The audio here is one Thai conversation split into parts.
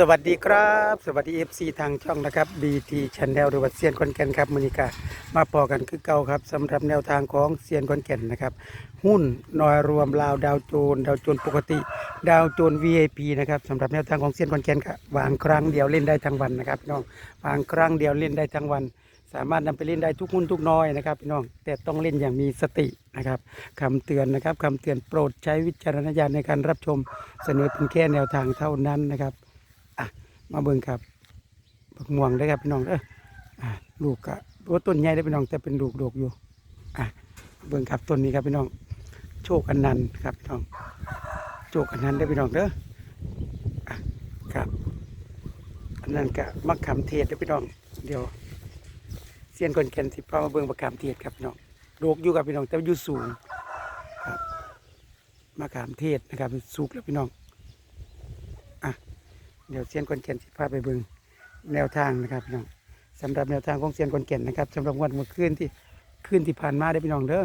สวัสดีครับ สวัสดี FC ทางช่องนะครับ BT Channel หรือว่าเซียนคอนแก่นครับมือนิกามาพอกันคือเก่าครับสำหรับแนวทางของเซียนคอนแก่นนะครับ หุ้นนอยรวมลาวดาวโจน ดาวโจนปกติ ดาวโจน VIP นะครับสำหรับแนวทางของเซียนคอนแก่นครับวางครั้งเดียวเล่นได้ทั้งวันนะครับพี่น้องวางครั้งเดียวเล่นได้ทั้งวัน สามารถนำไปเล่นได้ทุกหุ้นทุกน้อยนะครับพี่น้องแต่ต้องเล่นอย่างมีสตินะครับคำเตือนนะครับคำเตือนโปรดใช้วิจารณญาณในการรับชมเสนอเป็นแค่แนวทางเท่านั้นนะครับ มาเบิ่งครับบักม่วงได้ครับพี่น้องเด้ออลูกกะว่าต้นใหญ่ได้พี่น้องแต่เป็นลูกดกอยู่อะเบิ่งครับต้นนี้ครับพี่น้อง โชคอันนันต์ครับพี่น้อง โชคอันนันต์ได้พี่น้องเด้ออะครับอันนั้นกะมักขามเทศได้พี่น้อง เดี๋ยวเสียนคนแก่นสิพามาเบิ่งบักขามเทศครับพี่น้องโดกอยู่กับพี่น้องแต่อยู่สูงครับมะขามเทศนะครับสุกแล้วพี่น้อง เดี๋ยวเซียนคนแก่นสิพาไปเบิงแนวทางนะครับพี่น้องสำหรับแนวทางของเซียนคนแก่นนะครับสำหรับวันเมื่อคืนที่คืนที่ผ่านมาได้พี่น้องเด้อ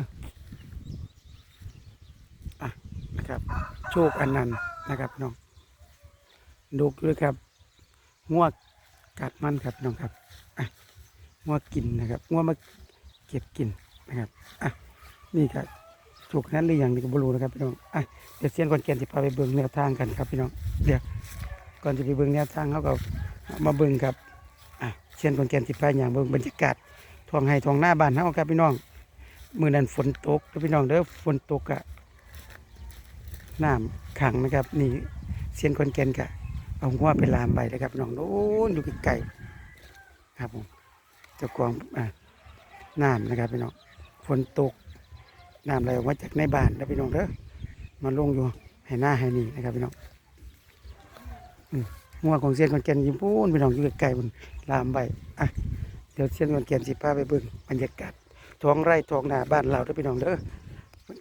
อะนะครับโชคอันนันนะครับพี่น้องดูด้วยครับงวกกัดมันครับพี่น้องครับอะงวกินนะครับงวมาเก็บกินนะครับอะนี่ครับถูกนั้นหรือยังนี่ก็บรูนะครับพี่น้องอะเดี๋ยวเซียนคนแก่นสิพาไปเบิ่งแนวทางกันครับพี่น้องเดี๋ยว ก่อนจะไปเบิ่งแนวทางเขาก็มาเบิ่งครับเช่นคนแกนสิพายอย่างเบิ่งบรรยากาศทองไห้ทองหน้าบ้านเฮาครับพี่น้องมื้อนั้นฝนตกพี่น้องเด้อฝนตกอะน้ำขังนะครับ นี่เสียนคนแกนกะเอาหัวไปลามใบเลยครับน้องโน้นอยู่ไกลๆครับผมเจ้าของน้ำนะครับพี่น้องฝนตกน้ำไหลออกมาจากในบ้านแล้วพี่น้องเด้อมาลงอยู่ให้หน้าให้นี่นะครับพี่น้อง งัวของเซียนคอนแก่นยิ้มพูนพี่น้องอยู่ไกลๆบนลามใบอะเดี๋ยวเซียนคอนแก่นสิพาไปเบิ่งบรรยากาศท้องไร่ท้องนาบ้านเราเด้อพี่น้องเด้อ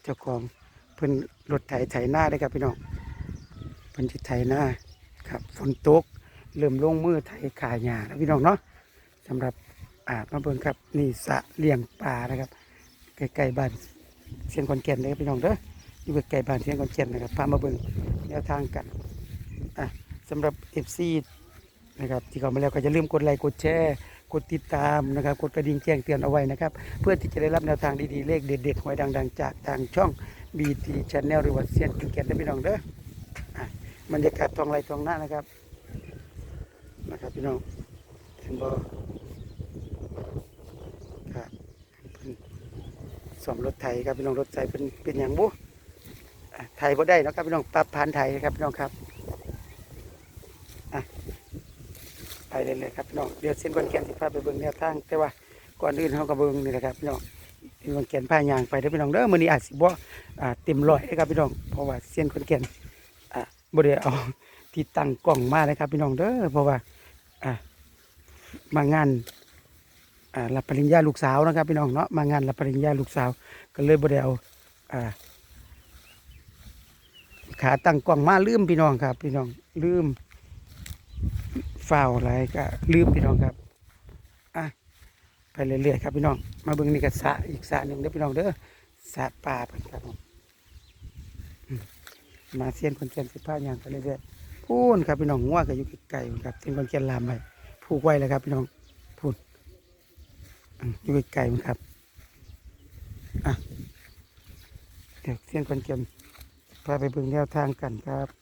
เจ้าของเพิ่นรถไถไถหน้าได้ครับพี่น้องเพิ่นสิไถหน้าครับฝนตกเริ่มลงมือไถขาหญ้าแล้วพี่น้องเนาะสำหรับอ่ามาเบิ่งครับนี่สะเลี้ยงปลานะครับใกล้ๆบ้านเซียนคอนแก่นเลยพี่น้องเด้ออยู่ใกล้ๆบ้านเซียนคอนแก่นนะครับพามาเบิ่งแนวทางกันอะ สำหรับ FC นะครับที่เข้ามาแล้วก็อย่าลืมกดไลค์กดแชร์กดติดตามนะครับกดกระดิ่งแจ้งเตือนเอาไว้นะครับ เพื่อที่จะได้รับแนวทางดีๆ เลขเด็ดๆหวยดัง ๆ จากทางช่อง BT Channel หรือว่าเซียนกินแกนได้พี่น้องเด้ออะบรรยากาศทองไรทองหน้านะครับนะครับพี่น้องเห็นบ่ครับสอมรถไถครับพี่น้องรถไถเป็นเป็นอย่างบุไทยบ่ได้นะครับพี่น้องปรับผ่านไทยครับพี่น้องครับ ไปเลยเลยครับพี่น้องเดี๋ยวเส้นวันแกนสิพาไปเบิ่งแนวทางแต่ว่าก่อนอื่นเขาก็เบิ่งนี่แหละครับพี่น้องเส้นวันแกนพายางไปเด้อพี่น้องเด้อมื้อนี้อาจสิบ่อ่าเต็มร้อยเลยครับพี่น้องเพราะว่าเส้นคนแกนอ่าบ่ได้เอาที่ตั้งกล้องมาเลยครับพี่น้องเด้อเพราะว่าอ่ามางานอ่ารับปริญญาลูกสาวนะครับพี่น้องเนาะมางานรับปริญญาลูกสาว ก็เลยบ่ได้เอาอ่าขาตั้งกล้องมาลืมพี่น้องครับ พี่น้องลืม ฝ้าอะไรก็ลืมพี่น้องครับอะไปเรื่อยๆครับพี่น้อง มาเบิ่งนี่ก็สะอีกสะหนึ่งเด้อพี่น้องเด้อสะป่าเพิ่นครับผมอืมาเซียนคนเกียนสิบห้าอย่างไปเรื่อยๆพูนครับพี่น้องงัวก็อยู่ไกลๆพุ่นครับเซียนคนเกียนลามไปผูกไว้แล้วครับพี่น้องพูนอืมอยู่ไกลๆพุ่นครับอะเดี๋ยวเซียนคนเกียนพาไปเบิ่งแนวทางกันครับ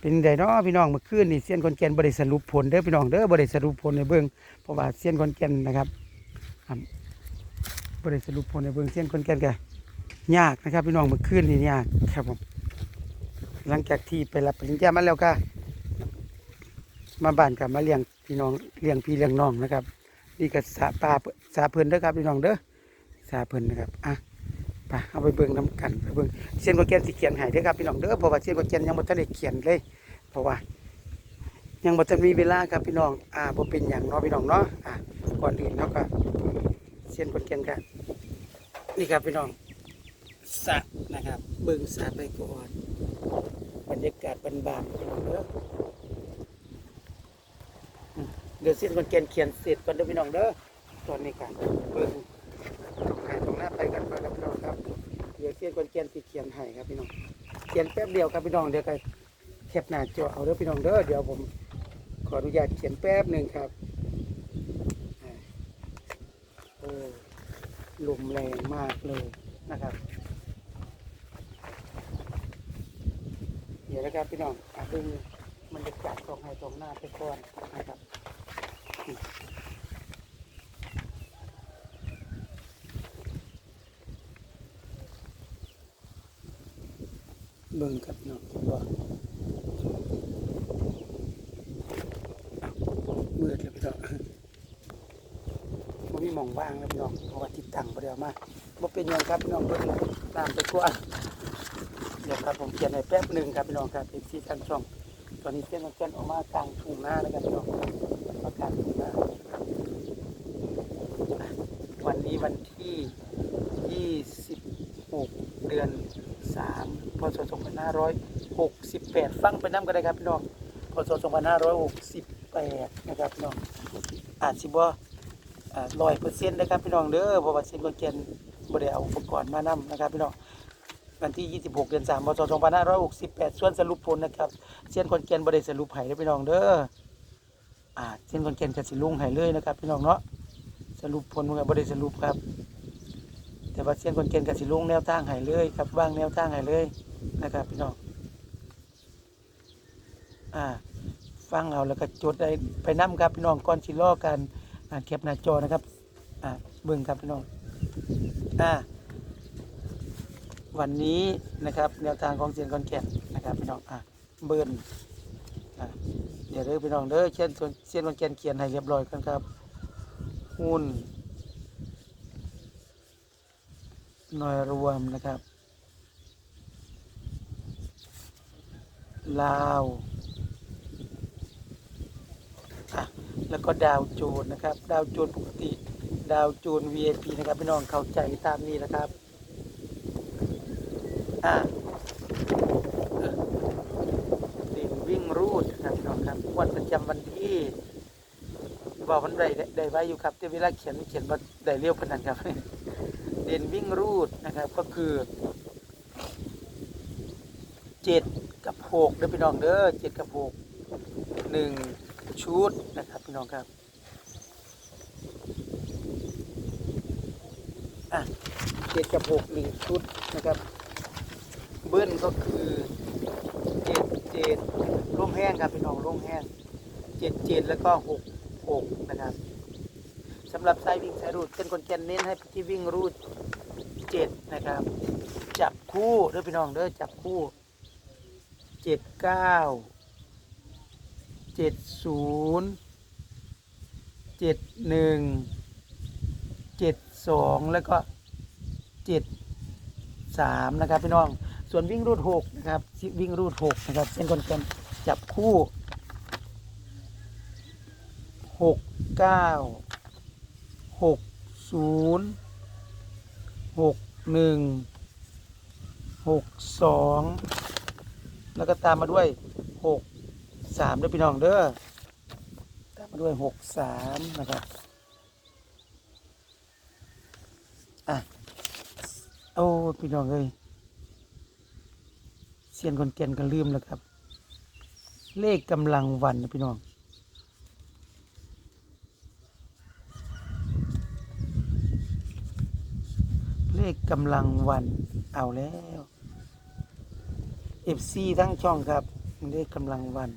เป็นไดเนาะพี่น้องเมื่อคืนนี่เซียนคอนแก่นบริสรุปผลเด้อพี่น้องเด้อบริสรุปผลในเบื้องเพราะว่าเซียนคอนแก่นนะครับครับบริสรุปผลในเบื้องเซียนคอนแก่นก็ยากนะครับ พี่น้องเมื่อคืนนี่ยากครับผมหลังจากที่ไปรับปริญญามาแล้วก็มาบ้านกับมาเลี้ยงพี่น้องเลี้ยงพี่เลี้ยงน้องนะครับนี่ก็สาปลาสาเพิ่นเด้อครับพี่น้องเด้อสาเพิ่นนะครับอะไปเอาไปเบิ่งน้ำกันไปเบิ่งเส้นกว่าแกนสิเขียนให้เด้อครับพี่น้องเด้อเพราะว่าเส้นกว่าแกนยังบ่ทันได้เขียนเลย เพราะว่า ยังบ่ทันมีเวลาครับพี่น้องอ่าบ่เป็นหยังเนาะพี่น้องเนาะอ่าก่อนอื่นเนาะก็เส้นกว่าแกนก็นี่ครับพี่น้องสะนะครับเบิ่งสะไปก่อนบรรยากาศบานๆพี่น้องเด้อเดี๋ยวเส้นกว่าแกนเขียนเสร็จก่อนเด้อพี่น้องเด้อตอนนี้กันเบิ่งตรงไหนตรงหน้าไปกันไปครับพี่น้องครับเดี๋ยวเขียนคนเขียนสิเขียนให้ครับพี่น้องเขียนแป๊บเดียวครับพี่น้องเดี๋ยวก็ แคปหน้าจอเอาเด้อพี่น้องเด้อเดี๋ยวผมขออนุญาตเขียนแป๊บหนึ่งครับโอ้ลมแรงมากเลยนะครับ เดี๋ยวนะครับพี่น้องอะดึงมันจะจับตรงให้ตรงหน้าไปก่อนนะครับเบิ่งครับน้องว่าอ้าว ดแล้วพี่น้องมันมีหมองว่างแล้วพี่น้องเพราะว่าติดตั้งไปเดียวมาบ่เป็นยังครับพี่น้องเบิ่งตามไปกว่าเดี๋ยวครับผมเขียนในแป๊บหนึ่งครับพี่น้องครับเอฟซีทางช่อง ตอนนี้เส้นมันเส้นออกมากลางทุ่งนาแล้วกันพี่น้องมากลางทุ่งนาวันนี้วันที่ 26 เดือน 3 พศ 2568 ฟังไปน้ำกันได้ครับพี่น้อง พศ 2568 นะครับพี่น้องอาจสิบ่ร้อยเปอร์เซ็นต์นะครับพี่น้องเด้อเพราะว่าเส้นคนเกียนบ่ได้เอาอุปกรณ์มานำนะครับพี่น้องวันที่ 26 เดือน3พศ2568 ส่วนสรุปผลนะครับเส้นคนเกียนบ่ได้สรุปให้เด้พี่น้องเด้ออ่าเส้นคนเกียนก็สิลุงให้เลยนะครับพี่น้องเนาะสรุปผลมันก็บ่ได้สรุปครับ แต่ว่าเส้นคนเกียนก็สิลุงแนวทางให้เลยครับวางแนวทางให้เลยนะครับพี่น้องอ่า ฟังเอาแล้วก็จดได้ไปนํครับพี่น้องก่อนสิรอกันอ่าแคปหน้าจอนะครับอ่าเบิ่งครับพี่น้องอ่าวันนี้นะครับแนวทางของเซียนคอนแก่นนะครับพี่น้องอะเบิร์นอะเดี๋ยวเด้อพี่น้องเด้อเชียนส่วนเซียนคอนแก่นเขียนให้เรียบร้อยกันครับหุ้นหน่วยรวมนะครับ ลาวอะ แล้วก็ดาวโจนนะครับ ดาวโจนปกติ ดาวโจน VIP นะครับพี่น้องเข้าใจตามนี้นะครับอ่าเด่นวิ่งรูดนะครับพี่น้องครับวันประจำวันที่บอกมันได้ได้ไว้อยู่ครับแต่เวลาเขียนเขียนว่าได้เรียวพนันครับเด่นวิ่งรูดนะครับก็คือเจ็ดกับหกเด้อพี่น้องเด้อเจ็ดกับหกหนึ่ง ชุดนะครับพี่น้องครับอะเจ็ดกับหกหนึ่งชุดนะครับ เบิ้ลก็คือเจ็ดเจ็ดร่มแห้งครับพี่น้องร่มแห้งเจ็ดเจ็ดแล้วก็หกหกนะครับสำหรับสายวิ่งสายรูดเป็นคนแกนเน้นให้ที่วิ่งรูดเจ็ดนะครับ จับคู่เด้อพี่น้องเด้อจับคู่เจ็ดเก้า จ็ดศูนย์เจ็ดหนึ่งเจ็ดสองแล้วก็เจ็ดสามนะครับพี่น้อง ส่วนวิ่งรูดหกนะครับวิ่งรูดหกนะครับเส้นคนกันจับคู่หกเก้าหกศูนย์หกหนึ่งหกสองแล้วก็ตามมาด้วยหก สามด้วยพี่น้องเด้อตามมาด้วยหกสามนะครับอะโอ้พี่น้องเอ้ยเสียนคนแก่นก็ลืมแล้วครับ เลขกำลังวันนะพี่น้องเลขกำลังวันเอาแล้วเอฟซีทั้งช่องครับเลขกำลังวัน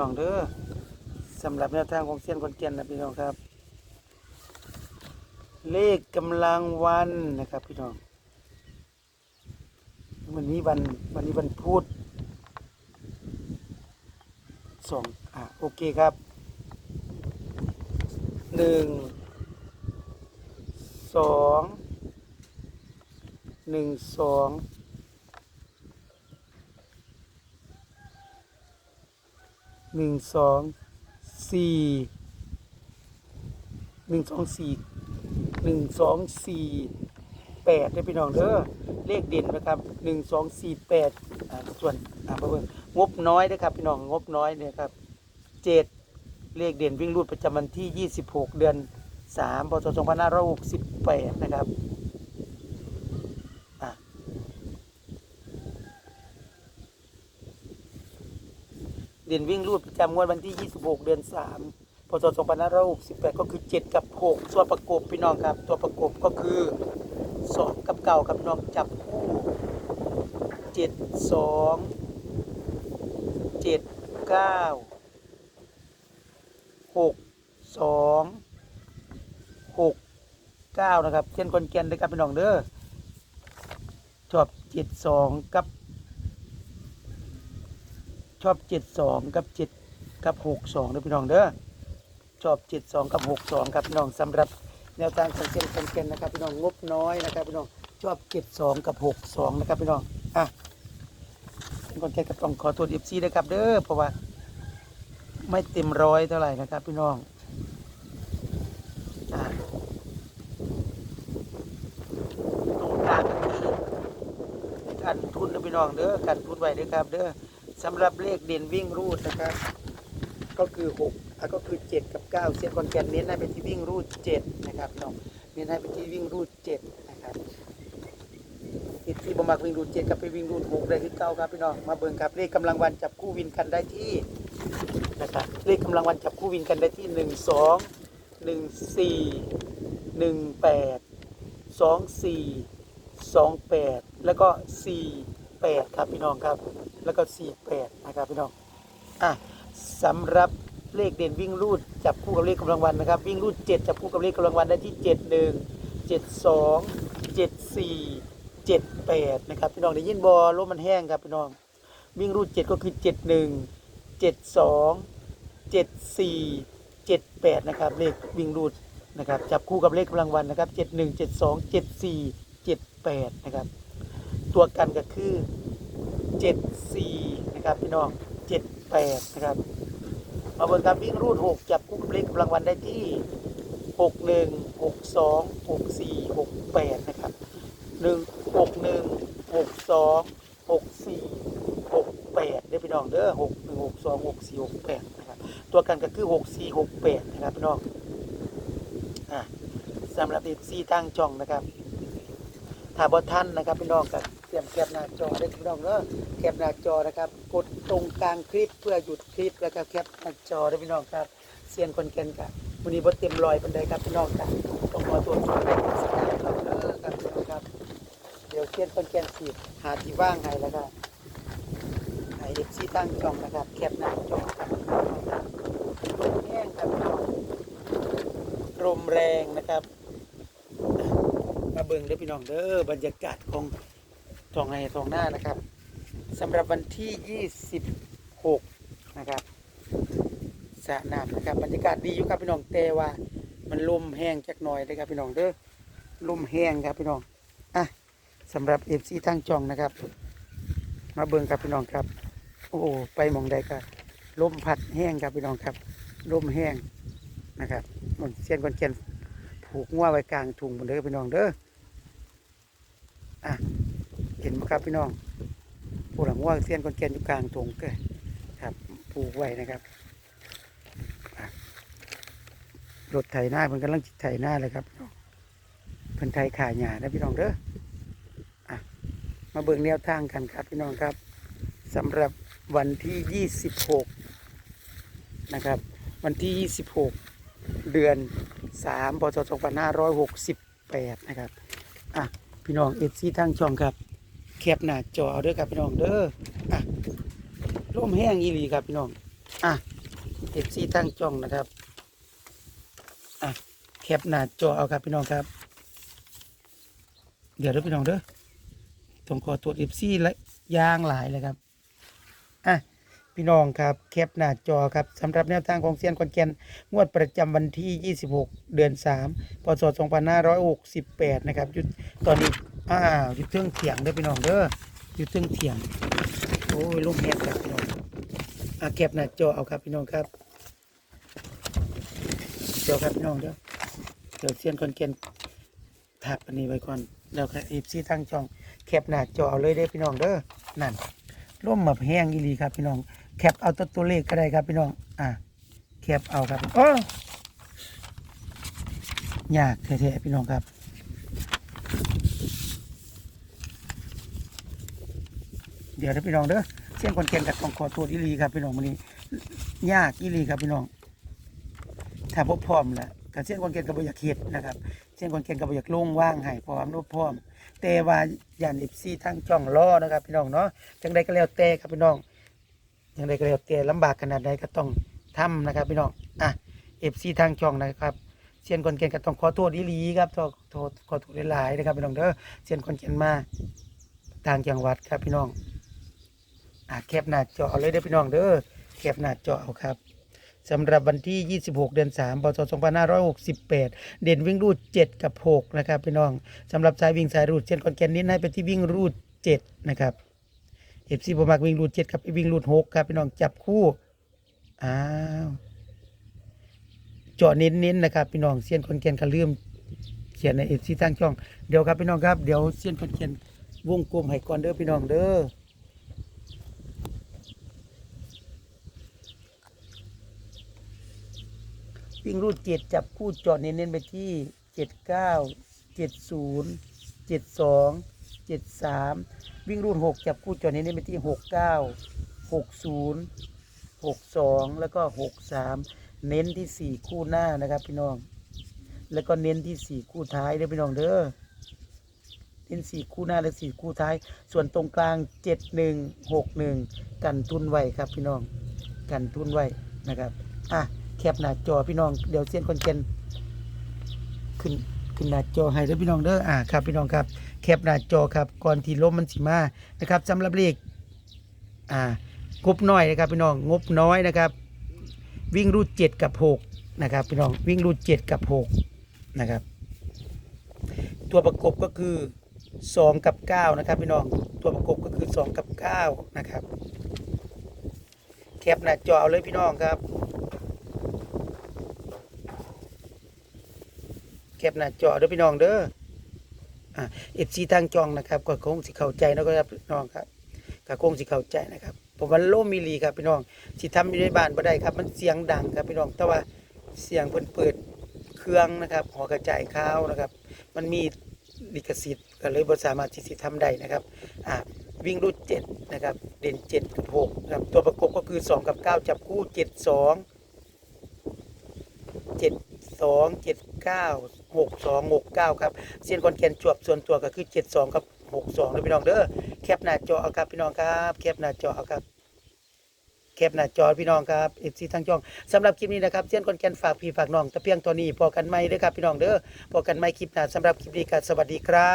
น้องเด้อสำหรับแนวทางของเซียนคนเกียนนะพี่น้องครับ เลขกำลังวันนะครับพี่น้องวันนี้วันวันนี้วันพุธสองอะโอเคครับหนึ่งสองหนึ่งสอง หนึ่งสองสี่หนึ่งสองสี่หนึ่งสองสี่แปดได้พี่น้องเด้อเลขเด่นนะครับหนึ่งสองสี่แปดส่วนอ่าเบิ่งงบน้อยนะครับพี่น้องงบน้อยเนี่ยครับเจ็ดเลขเด่นวิ่งรูดประจำวันที่ยี่สิบหกเดือนสามพศสองพันห้าร้อยหกสิบแปดนะครับ เด่นวิ่งรูดประจำงวดวันที่ยี่สิบหกเดือนสามพศสองพันห้าร้อยหกสิบแปดก็คือเจ็ดกับหกส่วประกบพี่น้องครับ ตัวประกบก็คือสองกับเก่ากับน้องจับคู่เจ็ดสองเจ็ดเก้าหกสองหกเก้านะครับเช่นคนเกียนเลยครับพี่น้องเด้อชอบเจ็ดสองกับ ชอบเจ็ดสองกับเจ็ดกับหกสองเด้อพี่น้องเด้อชอบเจ็ดสองกับหกสองครับพี่น้องสำหรับแนวทางสังเกตสังเกตนะครับพี่น้องงบน้อยนะครับพี่น้องชอบเก็บสองกับหกสองนะครับพี่น้องอะก่อนแกก็ต้องขอโทษเอฟซีนะครับเด้อเพราะว่าไม่เต็มร้อยเท่าไหร่นะครับพี่น้องอะตรงกลางก็คือการทุนนะพี่น้องเด้อการทุนไว้เด้อครับเด้อ สำหรับเลขเด่นวิ่งรูดนะครับ ก็คือหกอะก็คือเจ็ดกับเก้าเสียคอนแกนเน้นให้ไปที่วิ่งรูดเจ็ดนะครับน้องเน้นให้ไปที่วิ่งรูดเจ็ดนะครับที่ที่บมักวิ่งรูดเจ็ดกับไปวิ่งรูดหกได้คือเก้าครับพี่น้องมาเบิ่งครับเลขกำลังวันจับคู่วินกันได้ที่นะครับเลขกำลังวันจับคู่วินกันได้ที่หนึ่งสองหนึ่งสี่หนึ่งแปดสองสี่สองแปดแล้วก็สี่ แปดครับพี่น้องครับ แล้วก็สี่แปดนะครับพี่น้องอะสำหรับเลขเด่นวิ่งรูดจับคู่กับเลขกำลังวันนะครับ วิ่งรูดเจ็ดจับคู่กับเลขกำลังวันได้ที่เจ็ดหนึ่งเจ็ดสองเจ็ดสี่เจ็ดแปดนะครับพี่น้องได้ยินบอลมมันแห้งครับพี่น้อง วิ่งรูดเจ็ดก็คือเจ็ดหนึ่งเจ็ดสองเจ็ดสี่เจ็ดแปดนะครับเลขวิ่งรูดนะครับจับคู่กับเลขกำลังวันนะครับเจ็ดหนึ่งเจ็ดสองเจ็ดสี่เจ็ดแปดนะครับ ตัวกันก็คือเจ็ดสี่นะครับพี่น้องเจ็ดแปดนะครับ มาบนการวิ่งรูดหกจับคู่กับเลขกำลังวันได้ที่หกหนึ่งหกสองหกสี่หกแปดนะครับหนึ่งหกหนึ่งหกสองหกสี่หกแปดเด้พี่น้องเด้อหกหนึ่งหกสองหกสี่หกแปดนะครับ ตัวกันก็คือหกสี่หกแปดนะครับพี่น้องอะสำหรับเอฟซีตั้งจ่องนะครับถ้าบอท่านนะครับพี่น้องก็ เตรียมแคปหน้าจอได้พี่น้องเด้อแคปหน้าจอนะครับ กดตรงกลางคลิปเพื่อหยุดคลิปแล้วก็แคปหน้าจอได้พี่น้องครับเซียนคนเก่นครับวันนี้บดเต็มรอยปันไดครับพี่น้องครับต้องขอตัวช่วยในสัญญาณครับเด้อครับพี่น้องครับ เดี๋ยวเซียนคนเก่นสีหาที่ว่างให้แล้วก็ให้เอฟซีตั้งจองนะครับแคปหน้าจอครับพี่น้องครับลมแห้งครับพี่น้องลมแรงนะครับมาเบิ่งเด้อพี่น้องเด้อบรรยากาศของ ทองไห้ทองหน้านะครับสำหรับวันที่ 26 นะครับสระน้ำนะครับบรรยากาศดีอยู่ครับพี่น้องแต่ว่ามันลมแห้งจักหน่อยเลยครับพี่น้องเด้อลมแห้งครับพี่น้องอะสำหรับเอฟซีทั้งจองนะครับ มาเบิ่งครับพี่น้องครับ โอ้ไปมองใดก็ลมพัดแห้งครับพี่น้องครับลมแห้งนะครับมันเสียนคนเกียนผูกงัวไว้กลางถุงหมดเลยครับพี่น้องเด้อ นไหมครับพี่น้องผูกหลังงัวเสี้ยนคนแกนอยู่กลางถุงเกิดครับผูกไว้นะครับรถไถหน้าเพิ่นกำลังจิไถหน้าเลยครับพี่น้องเพิ่นไถขายหญ้านะพี่น้องเด้ออะมาเบิ่งแนวทางกันครับพี่น้องครับสำหรับวันที่ 26 นะครับ วันที่ 26 เดือน 3 พศ 2568 นะครับ อะ พี่น้องเอซีทางช่องครับ แคปหน้าจอเอาด้วยครับพี่น้องเด้ออะร่มแห้งอีหลีครับพี่น้องอะเอฟซีทางช่องนะครับอะแคปหน้าจอเอาครับพี่น้องครับ เดี๋ยวเด้อพี่น้องเด้อต้องขอตรวจเอฟซีและยางหลายเลยครับอะพี่น้องครับแคปหน้าจอครับสำหรับแนวทางของเซียนคอนแกนงวดประจำวันที่ 26 เดือน 3 พศ 2568 นะครับยู่ตอนนี้ อ้าวอยู่เทิงเถียงเด้อพี่น้องเด้ออยู่เทิงเถียง โอ้ยลมแหบครับพี่น้องอะแคปหน้าจอเอาครับพี่น้องครับเดี๋ยวครับพี่น้องเด้อเดี๋ยวเซียนคนแกนถักอันนี้ไว้ก่อนแล้วก็เอฟซี่ทางช่องแคปหน้าจอเอาเลยเด้อพี่น้องเด้อนั่นร่มมาแห้งอีหลีครับพี่น้องแคปเอาตัวตัวเลขก็ได้ครับพี่น้องอะแคปเอาครับโอ้ยากแท้ๆพี่น้องครับ เดี๋ ยวนะพี่น้องเด้อเสียงคนเก่งกับต้องขอโทษอีลีครับพี่น้องวันนี้ยากอีลีครับพี่น้อง ถ้าพบพร้อมแหละกับเส้นคนเก่งกับอยากเฮ็ดนะครับ เส้นคนเก่งกับอยากลงว่างให้พร้อมรูปพร้อม แต่ว่าย่านเอฟซีทั้งจ้องล้อนะครับพี่น้องเนาะจังใดก็แล้วแต่ครับพี่น้องจังใดก็แล้วแต่ลำบากขนาดใดก็ต้องทำนะครับพี่น้องอะเอฟซีทางช่องนะครับเสียนคนเก่งก็ต้องขอโทษอีลีครับขอโทษขอโทษหลายๆนะครับพี่น้องเด้อเสียนคนเก่งมาต่างจังหวัดครับพี่น้อง อะแคปหน้าจอเอาเลยเด้อพี่น้องเด้อแคปหน้าจอเอาครับสำหรับวันที่ 26 เดือน3พศ2568 เด่นวิ่งรูด 7 กับ 6 นะครับพี่น้องสำหรับสายวิ่งสายรูดเช่นคอนแกนนี้ให้ไปที่วิ่งรูด 7 นะครับเอฟซีบมักวิ่งรูด 7 ครับไปวิ่งรูด 6 ครับพี่น้องจับคู่อ้าวเจาะเน้นๆนะครับพี่น้องเซียนคอนแกนก็ลืมเขียนในเอฟซีตั้งช่องเดี๋ยวครับพี่น้องครับเดี๋ยวเซียนคอนแกนวงกลมให้ก่อนเด้อพี่น้องเด้อ วิ่งรูดเจ็ดจับคู่จอดเน้นๆไปที่เจ็ดเก้าเจ็ดศูนย์เจ็ดสองเจ็ดสามวิ่งรูดหกจับคู่จอดเน้นๆไปที่หกเก้าหกศูนย์หกสองแล้วก็หกสามเน้นที่สี่คู่หน้านะครับพี่น้อง แล้วก็เน้นที่สี่คู่ท้ายเด้อพี่น้องเด้อเน้นสี่คู่หน้าและสี่คู่ท้าย ส่วนตรงกลางเจ็ดหนึ่งหกหนึ่งกันทุนไว้ครับพี่น้อง กันทุนไว้นะครับอะ แคปหน้าจอพี่น้องเดี๋ยวเสียนคนเกนขึ้นขึ้นหน้าจอให้เด้อพี่น้องเด้ออ่าครับพี่น้องครับ แคปหน้าจอครับ ก่อนที่ลมมันสิมานะครับสำหรับเลขอ่างบน้อยนะครับพี่น้องงบน้อยนะครับ วิ่งรูดเจ็ดกับหกนะครับพี่น้องวิ่งรูดเจ็ดกับหกนะครับ ตัวประกบก็คือสองกับเก้านะครับพี่น้องตัวประกบก็คือสองกับเก้านะครับแคปหน้าจอเอาเลยพี่น้องครับ แคปหน้าจอเด้อพี่น้องเด้ออ่าเอฟซีทางจองนะครับก็คงสิเข้าใจนะครับพี่น้องครับก็คงสิเข้าใจนะครับผมว่าโลมิลีครับพี่น้องสิทำอยู่ในบ้านบ่ได้ครับ มันเสียงดังครับพี่น้องแต่ว่าเสียงเพิ่นเปิดเครื่องนะครับหอกระจายข้าวนะครับ มันมีลิขสิทธิ์ก็เลยบ่สามารถที่สิทำได้นะครับอ่าวิ่งรูดเจ็ดนะครับเด่นเจ็ดกับหกนะครับตัวประกบก็คือสองกับเก้าจับคู่เจ็ดสอง สองเจ็ดเก้าหกสองหกเก้าครับเซียนคอนแกนจวบส่วนตัวก็คือเจ็ดสองกับหกสองเลยพี่น้องเด้อแคปหน้าจอเอาครับพี่น้องครับแคปหน้าจอเอาครับแคปหน้าจอพี่น้องครับเอฟซีทั้งจองสำหรับคลิปนี้นะครับเซียนคอนแกนฝากพี่ฝากน้องแต่เพียงตัวนี้พอกันไหมเด้อครับพี่น้องเด้อพอกันไหมคลิปหน้าสำหรับคลิปนี้ก็สวัสดีครั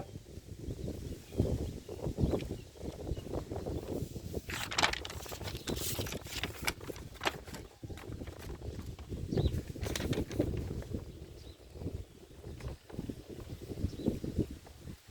บ